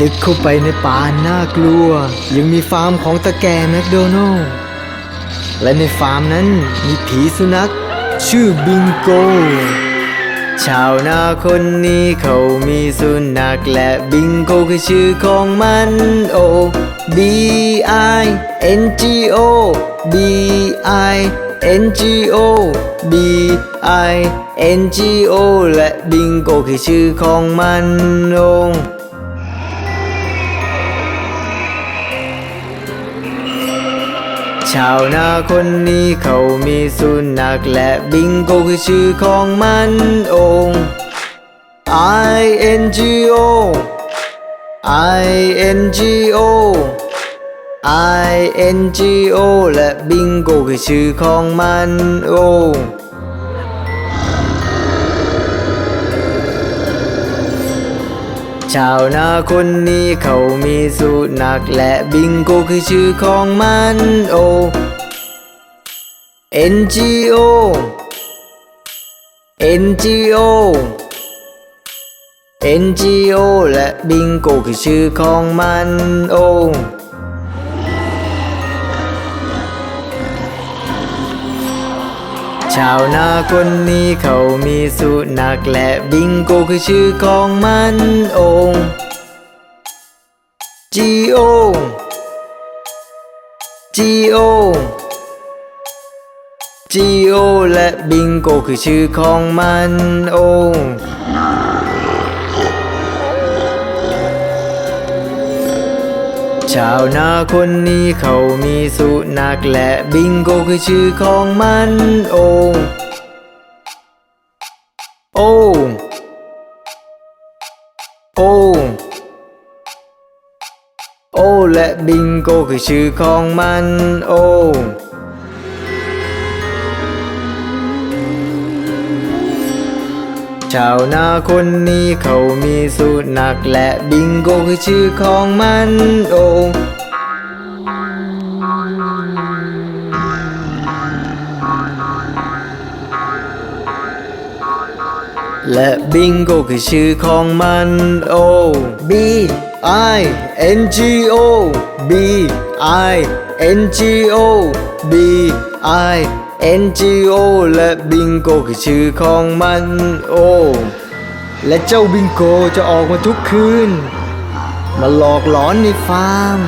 ลึกเข้าไปในป่าน่ากลัว ยังมีฟาร์มของตะแกแมคโดนัลล์และในฟาร์มนั้นมีผีสุนัข ชื่อบิงโก ชาวนาคนนี้เขามีสุนัขและบิงโกคือชื่อของมัน โอ B I N G O B I N G O B I N G O และบิงโกคือชื่อของมันโอ ชาวนาคนนี้เขามีสุนัขและบิงโกคือชื่อของมันโอง I N G O I N G O I N G O และบิงโกคือชื่อของมันโองาวนาคนนี้เขามีสุนัขและบิงโกคือชื่อของมันโอ N G O N G O N G O และบิงโกคือชื่อของมันโอ ชาวนาคนนี้เขามีสุนัขและบิงโกคือชื่อของมันโอง G O G O G O และบิงโกคือชื่อของมันโอง ชาวนาคนนี้เขามีสุนัขและบิงโกคือชื่อของมันโอ้โอ้โอโอและบิงโกคือชื่อของมันโอ้ ชาวนาคนนี้เขามีสุนัขและบิงโกคือชื่อของมันโอและบิงโกคือชื่อของมันโอ B I N G O B I N G O B I N G O และบิงโกคือชื่อของมันโอ และเจ้าบิงโกจะออกมาทุกคืน มาหลอกหลอนในฟาร์ม